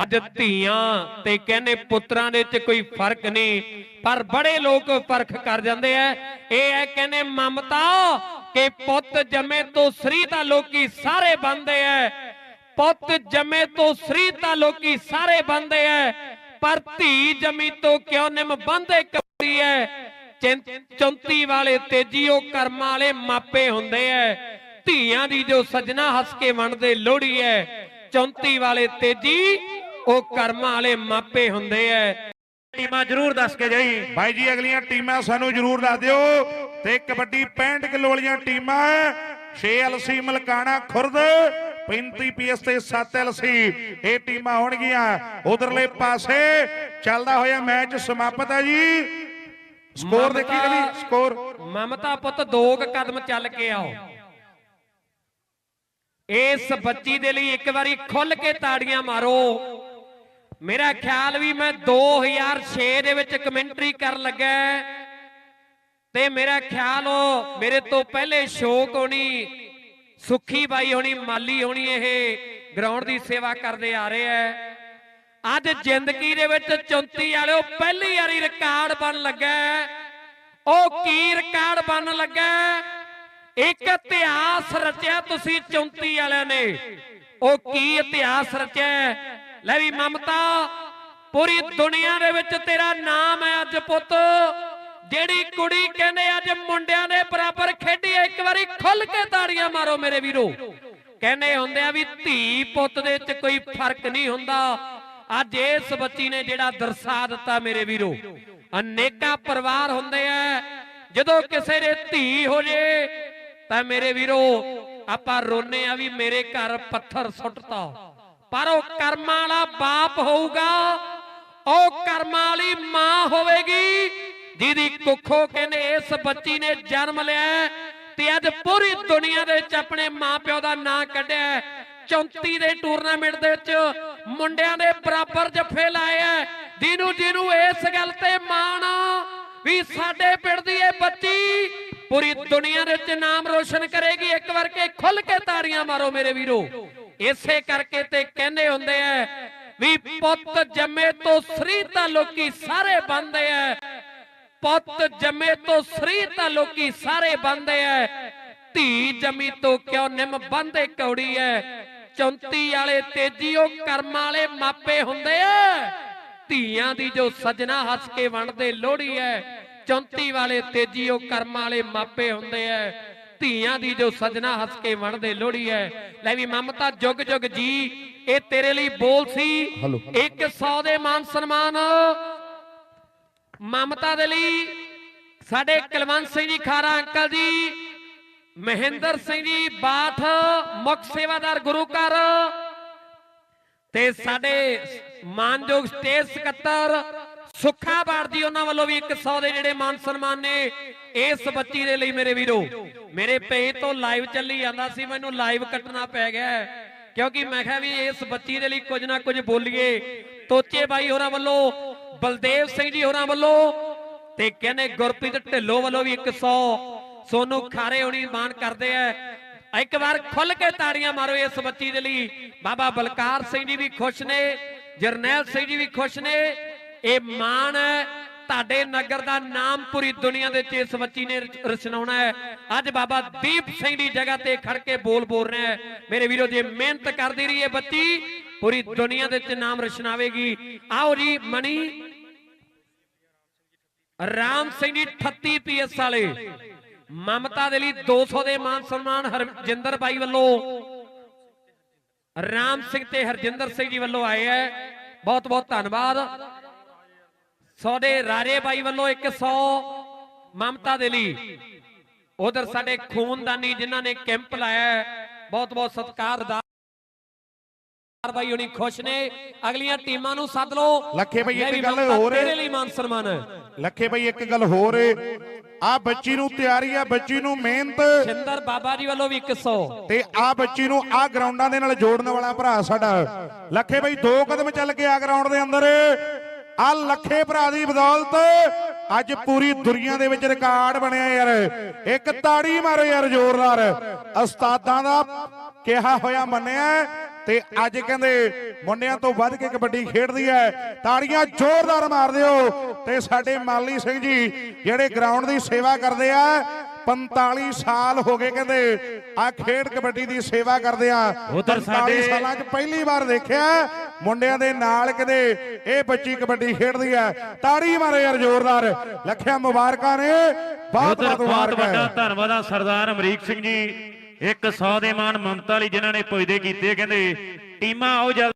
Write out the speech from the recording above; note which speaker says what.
Speaker 1: ਅੱਜ ਧੀਆਂ ਤੇ ਕਹਿੰਦੇ ਪੁੱਤਰਾਂ ਦੇ ਵਿੱਚ ਕੋਈ ਫ਼ਰਕ ਨਹੀਂ, ਪਰ ਬੜੇ ਲੋਕ ਪਰਖ ਕਰ ਜਾਂਦੇ ਐ ਇਹ ਹੈ ਕਹਿੰਦੇ ਮਮਤਾ ਕਿ ਪੁੱਤ ਜੰਮੇ ਤੋਂ ਸ੍ਰੀ ਤਾਂ ਲੋਕੀ ਸਾਰੇ ਬੰਦੇ ਐ ਪੁੱਤ ਜੰਮੇ ਤੋਂ ਸ੍ਰੀ ਤਾਂ ਲੋਕੀ ਸਾਰੇ ਬੰਦੇ ਐ ਪਰ ਧੀ ਜਮੀ ਤੋਂ ਕਿਉਂ ਨਿਮ ਬੰਦੇ ਕਰੀ ਐ 34 ਵਾਲੇ ਤੇਜੀ ਉਹ ਕਰਮਾਂ ਵਾਲੇ ਮਾਪੇ ਹੁੰਦੇ ਐ ਧੀਆਂ ਦੀ ਜੋ ਸਜਣਾ ਹੱਸ ਕੇ ਵੰਡਦੇ ਲੋਹੜੀ ਐ 34 ਵਾਲੇ ਤੇਜੀ ਉਹ ਕਰਮਾਂ ਵਾਲੇ ਮਾਪੇ ਹੁੰਦੇ ਐ।
Speaker 2: ਟੀਮਾਂ ਜ਼ਰੂਰ ਦੱਸ ਕੇ ਜਾਈ।
Speaker 3: ਭਾਈ ਜੀ ਅਗਲੀਆਂ ਟੀਮਾਂ ਸਾਨੂੰ ਜਰੂਰ ਦੱਸ ਦਿਓ। ਤੇ ਕਬੱਡੀ 65 ਕਿਲੋ ਵਾਲੀਆਂ ਟੀਮਾਂ 6 ਐਲਸੀ ਮਲਕਾਣਾ ਖੁਰਦ 35 ਪੀਐਸ ਤੇ 7 ਐਲਸੀ ਇਹ ਟੀਮਾਂ ਹੋਣਗੀਆਂ। ਉਧਰਲੇ ਪਾਸੇ ਚੱਲਦਾ ਹੋਇਆ ਮੈਚ ਸਮਾਪਤ ਹੈ ਜੀ। ਸਕੋਰ ਦੇਖੀ ਕਦੀ ਸਕੋਰ।
Speaker 1: ਮਮਤਾ ਪੁੱਤ ਦੋ ਕੁ ਕਦਮ ਚੱਲ ਕੇ ਆਓ। ਇਸ ਬੱਚੀ ਦੇ ਲਈ ਇੱਕ ਵਾਰੀ ਖੁੱਲ ਕੇ ਤਾੜੀਆਂ ਮਾਰੋ। ਮੇਰਾ ਖਿਆਲ ਵੀ ਮੈਂ 2006 ਦੇ ਵਿੱਚ ਕਮੈਂਟਰੀ ਕਰਨ ਲੱਗਾ ਤੇ ਮੇਰਾ ਖਿਆਲ ਉਹ ਮੇਰੇ ਤੋਂ ਪਹਿਲੇ ਸ਼ੋਕ ਹੋਣੀ, ਸੁੱਖੀ ਬਾਈ ਹੋਣੀ, ਮਾਲੀ ਹੋਣੀ ਇਹ ਗਰਾਊਂਡ ਦੀ ਸੇਵਾ ਕਰਦੇ ਆ ਰਹੇ ਐ ਅੱਜ ਜ਼ਿੰਦਗੀ ਦੇ ਵਿੱਚ 34 ਵਾਲਿਓ ਪਹਿਲੀ ਵਾਰੀ ਰਿਕਾਰਡ ਬਣ ਲੱਗਾ ਉਹ ਕੀ ਰਿਕਾਰਡ ਬਣ ਲੱਗਾ ਇੱਕ ਇਤਿਹਾਸ ਰਚਿਆ ਤੁਸੀਂ 34 ਵਾਲਿਆਂ ਨੇ। ਉਹ ਕੀ ਇਤਿਹਾਸ ਰਚਿਆ ਲੈ ਵੀ ਮਮਤਾ, ਪੂਰੀ ਦੁਨੀਆ ਦੇ ਵਿੱਚ ਤੇਰਾ ਨਾਮ ਹੈ ਅੱਜ ਪੁੱਤ। ਜਿਹੜੀ ਕੁੜੀ ਕਹਿੰਦੇ ਅੱਜ ਮੁੰਡਿਆਂ ਦੇ ਬਰਾਬਰ ਖੇਡੀ ਇੱਕ ਵਾਰੀ ਖੁੱਲ ਕੇ ਤਾੜੀਆਂ ਮਾਰੋ ਮੇਰੇ ਵੀਰੋ। ਕਹਿੰਦੇ ਹੁੰਦੇ ਆ ਵੀ ਧੀ ਪੁੱਤ ਦੇ ਵਿੱਚ ਕੋਈ ਫ਼ਰਕ ਨਹੀਂ ਹੁੰਦਾ। ਅੱਜ ਇਸ ਬੱਚੀ ਨੇ ਜਿਹੜਾ ਦਰਸਾ ਦਿੱਤਾ ਮੇਰੇ ਵੀਰੋ। ਅਨੇਕਾਂ ਪਰਿਵਾਰ ਹੁੰਦੇ ਆ। ਜਦੋਂ ਕਿਸੇ ਦੇ ਧੀ ਹੋ ਜੇ, ਤਾਂ ਮੇਰੇ ਵੀਰੋ ਆਪਾਂ ਰੋਨੇ ਆ ਵੀ ਮੇਰੇ ਘਰ ਪੱਥਰ ਸੁੱਟਤਾ ਪਰ ਉਹ ਕਰਮਾਂ ਵਾਲਾ ਬਾਪ ਹੋਊਗਾ, ਉਹ ਕਰਮਾਂ ਵਾਲੀ ਮਾਂ ਹੋਵੇਗੀ, ਜਿਹਦੀ ਕੁੱਖੋਂ ਕਹਿੰਦੇ ਇਸ ਬੱਚੀ ਨੇ ਜਨਮ ਲਿਆ ਤੇ ਅੱਜ ਪੂਰੀ ਦੁਨੀਆ ਦੇ ਵਿੱਚ ਆਪਣੇ ਮਾਪਿਓ ਦਾ ਨਾਂ ਕੱਢਿਆ ਹੈ। 34 ਦੇ ਟੂਰਨਾਮੈਂਟ ਦੇ ਵਿੱਚ ਮੁੰਡਿਆਂ ਦੇ ਬਰਾਬਰ ਜੱਫੇ ਲਾਏ ਐ ਜਿਹਨੂੰ ਜਿਹਨੂੰ ਇਸ ਗੱਲ ਤੇ ਮਾਣ ਵੀ ਸਾਡੇ ਪਿੰਡ ਦੀ ਇਹ ਬੱਚੀ ਪੂਰੀ ਦੁਨੀਆ ਦੇ ਵਿੱਚ ਨਾਮ ਰੋਸ਼ਨ ਕਰੇਗੀ ਇੱਕ ਖੁੱਲ ਕੇ ਤਾੜੀਆਂ ਮਾਰੋ ਮੇਰੇ ਵੀਰੋ। ਇਸੇ ਕਰਕੇ ਤੇ ਕਹਿੰਦੇ ਹੁੰਦੇ ਐ ਵੀ ਪੁੱਤ ਜੰਮੇ ਤੋਂ ਸ੍ਰੀ ਤਾਂ ਲੋਕੀ ਸਾਰੇ ਬੰਦੇ ਐ। ਪੁੱਤ ਜੰਮੇ ਤੋਂ ਸ੍ਰੀ ਤਾਂ ਲੋਕੀ ਸਾਰੇ ਬੰਦੇ ਐ। ਧੀ ਜੰਮੀ ਤੋਂ ਕਿਉਂ ਨਿੰਮ ਬੰਦੇ ਕੌੜੀ ਐ। 34 ਵਾਲੇ ਤੇਜੀ ਉਹ ਕਰਮ ਵਾਲੇ ਮਾਪੇ ਹੁੰਦੇ ਐ। ਧੀਆਂ ਦੀ ਜੋ ਸਜਣਾ ਹੱਸ ਕੇ ਵੰਡਦੇ ਲੋਹੜੀ ਐ। 34 ਵਾਲੇ ਤੇਜੀ ਉਹ ਕਰਮ ਵਾਲੇ ਮਾਪੇ ਹੁੰਦੇ ਐ। ਧੀਆਂ ਦੀ ਜੋ ਸਜਣਾ ਹੱਸ ਕੇ ਵੰਡਦੇ ਲੋਹੜੀ ਐ ਲੈ ਵੀ ਮਮਤਾ ਜੁਗ ਜੁਗ ਜੀ ਇਹ ਤੇਰੇ ਲਈ ਬੋਲ ਸੀ। 100 ਦੇ ਮਾਨ ਸਨਮਾਨ ਮਮਤਾ ਦੇ ਲਈ। ਸਾਡੇ ਕੁਲਵੰਤ ਸਿੰਘ ਜੀ ਖਾਰਾ ਅੰਕਲ ਜੀ ਮਹਿੰਦਰ ਸਿੰਘ ਜੀ ਬਾਠ ਮੁੱਖ ਸੇਵਾਦਾਰ ਗੁਰੂ ਘਰ ਤੇ ਸਾਡੇ ਮਾਨਯੋਗ ਸਟੇਜ ਸਕੱਤਰ ਸੁੱਖਾ ਬਾੜ ਉਹਨਾਂ ਵੱਲੋਂ ਵੀ 100 ਦੇ ਜਿਹੜੇ ਮਾਨ ਸਨਮਾਨ ਨੇ, ਇਸ ਬੱਚੀ ਦੇ ਲਈ ਮੇਰੇ ਵੀਰੋ, ਮੇਰੇ ਪੇਜ ਤੋਂ ਲਾਈਵ ਚੱਲੀ ਜਾਂਦਾ ਸੀ, ਮੈਨੂੰ ਲਾਈਵ ਕੱਟਣਾ ਪੈ ਗਿਆ ਕਿਉਂਕਿ ਮੈਂ ਕਿਹਾ ਵੀ ਇਸ ਬੱਚੀ ਦੇ ਲਈ ਕੁਝ ਨਾ ਕੁਝ ਬੋਲੀਏ। ਤੋਚੇ ਬਾਈ ਹੋਰਾਂ ਵੱਲੋਂ, ਬਲਦੇਵ ਸਿੰਘ ਜੀ ਹੋਰਾਂ ਵੱਲੋਂ ਤੇ ਕਹਿੰਦੇ ਗੁਰਪ੍ਰੀਤ ਢਿੱਲੋਂ ਵੱਲੋਂ ਵੀ 100 ਸੋਨੂ ਖਾਰੇ ਹੋਣੀ ਮਾਨ ਕਰਦੇ ਆ। ਇੱਕ ਵਾਰ ਖੁੱਲ ਕੇ ਤਾੜੀਆਂ ਮਾਰੋ ਇਸ ਬੱਚੀ ਦੇ ਲਈ। ਬਾਬਾ ਬਲਕਾਰ ਸਿੰਘ ਜੀ ਵੀ ਖੁਸ਼ ਨੇ, ਜਰਨੈਲ ਸਿੰਘ ਜੀ ਵੀ ਖੁਸ਼ ਨੇ। ਇਹ ਮਾਣ ਹੈ। ਤੁਹਾਡੇ ਨਗਰ ਦਾ ਨਾਮ ਪੂਰੀ ਦੁਨੀਆ ਦੇ ਵਿੱਚ ਇਸ ਬੱਚੀ ਨੇ ਰਚ- ਰਚਨਾਉਣਾ ਹੈ। ਅੱਜ ਬਾਬਾ ਦੀਪ ਸਿੰਘ ਦੀ ਜਗ੍ਹਾ ਤੇ ਖੜ ਕੇ ਬੋਲ ਬੋਲ ਰਿਹਾ ਹੈ। ਮੇਰੇ ਵੀਰੋ, ਜੇ ਮਿਹਨਤ ਕਰਦੀ ਰਹੀ ਇਹ ਬੱਚੀ, ਪੂਰੀ ਦੁਨੀਆ ਦੇ ਵਿੱਚ ਨਾਮ ਰਚਨਾਵੇਗੀ। ਆਓ ਜੀ ਮਣੀ ਰਾਮ ਸਿੰਘ ਜੀ 38 ਪੀਐਸ ਵਾਲੇ। ਮਮਤਾ ਦੇ ਲਈ 200 ਦੇ ਮਾਨ ਸਨਮਾਨ ਹਰਜਿੰਦਰ ਬਾਈ ਵੱਲੋਂ। ਰਾਮ ਸਿੰਘ ਤੇ ਹਰਜਿੰਦਰ ਸਿੰਘ ਜੀ ਵੱਲੋਂ ਆਏ ਹੈ। ਬਹੁਤ ਬਹੁਤ ਧੰਨਵਾਦ। ਸੋਦੇ ਰਾਰੇ ਬਾਈ ਵੱਲੋਂ 100 ਮਮਤਾ ਦੇ ਲਈ। ਉਧਰ ਸਾਡੇ ਖੂਨਦਾਨੀ ਜਿਨ੍ਹਾਂ ਨੇ ਕੈਂਪ ਲਾਇਆ ਹੈ, ਬਹੁਤ ਬਹੁਤ ਸਤਿਕਾਰਦਾਰ ਬਾਈ ਹੁਣੀ ਖੁਸ਼ ਨੇ। ਅਗਲੀਆਂ ਟੀਮਾਂ ਨੂੰ ਸੱਦ ਲਓ।
Speaker 3: ਲੱਖੇ ਬਾਈ, ਇੱਕ ਗੱਲ ਹੋਰ ਹੈ।
Speaker 1: ਤੇਰੇ ਲਈ ਮਾਨ ਸਨਮਾਨ ਹੈ।
Speaker 3: ਲੱਖੇ ਭਾਈ ਇੱਕ ਗੱਲ ਹੋਰ ਏ ਆ ਬੱਚੀ ਨੂੰ ਤਿਆਰੀ ਆ ਬੱਚੀ ਨੂੰ ਮਿਹਨਤ।
Speaker 1: ਸ਼ਿੰਦਰ ਬਾਬਾ ਜੀ ਵੱਲੋਂ ਵੀ 100
Speaker 3: ਤੇ ਆ ਬੱਚੀ ਨੂੰ ਆ ਗਰਾਊਂਡਾਂ ਦੇ ਨਾਲ ਜੋੜਨ ਵਾਲਾ ਭਰਾ ਸਾਡਾ। ਲੱਖੇ ਭਾਈ ਦੋ ਕਦਮ ਚੱਲ ਕੇ ਆ ਗਰਾਊਂਡ ਦੇ ਅੰਦਰ। ਆ ਲੱਖੇ ਭਰਾ ਦੀ ਬਦੌਲਤ ਅੱਜ ਪੂਰੀ ਦੁਨੀਆ ਦੇ ਵਿੱਚ ਰਿਕਾਰਡ ਬਣਿਆ ਯਾਰ। ਇੱਕ ਤਾੜੀ ਮਾਰੋ ਯਾਰ ਜ਼ੋਰਦਾਰ। ਉਸਤਾਦਾਂ ਦਾ ਕਿਹਾ ਹੋਇਆ ਮੰਨਿਆ ਤੇ ਅੱਜ ਕਹਿੰਦੇ ਮੁੰਡਿਆਂ ਤੋਂ ਵੱਧ ਕੇ ਕਬੱਡੀ ਖੇਡਦੀ ਹੈ। ਤਾੜੀਆਂ ਜ਼ੋਰਦਾਰ ਮਾਰ ਦਿਓ। ਤੇ ਸਾਡੇ ਮਾਲੀ ਸਿੰਘ ਜੀ ਜਿਹੜੇ ਗਰਾਊਂਡ ਦੀ ਸੇਵਾ ਕਰਦੇ ਆ 45 ਸਾਲ ਹੋ ਗਏ ਕਹਿੰਦੇ ਆ ਖੇਡ ਕਬੱਡੀ ਦੀ ਸੇਵਾ ਕਰਦੇ ਆ।
Speaker 2: ਉੱਧਰ
Speaker 3: 45
Speaker 2: ਸਾਡੇ-
Speaker 3: ਸਾਲਾਂ 'ਚ ਪਹਿਲੀ ਵਾਰ ਦੇਖਿਆ। ਮੁੰਡਿਆਂ ਦੇ ਨਾਲ ਕਦੇ ਇਹ ਬੱਚੀ ਕਬੱਡੀ ਖੇਡਦੀ ਆ ਤਾੜੀ ਮਾਰੇ ਯਾਰ ਜ਼ੋਰਦਾਰ। ਲੱਖਿਆ ਮੁਬਾਰਕਾਂ ਨੇ। ਬਹੁਤ ਬਹੁਤ
Speaker 2: ਵੱਡਾ ਧੰਨਵਾਦ ਆ ਸਰਦਾਰ ਅਮਰੀਕ ਸਿੰਘ ਜੀ। ਇੱਕ 100 ਦੇ ਮਾਨ ਮਮਤਾ ਲਈ ਜਿਨ੍ਹਾਂ ਨੇ ਪੁੱਜਦੇ ਕੀਤੇ ਕਹਿੰਦੇ ਟੀਮਾਂ ਆਓ ਜਲਦੀ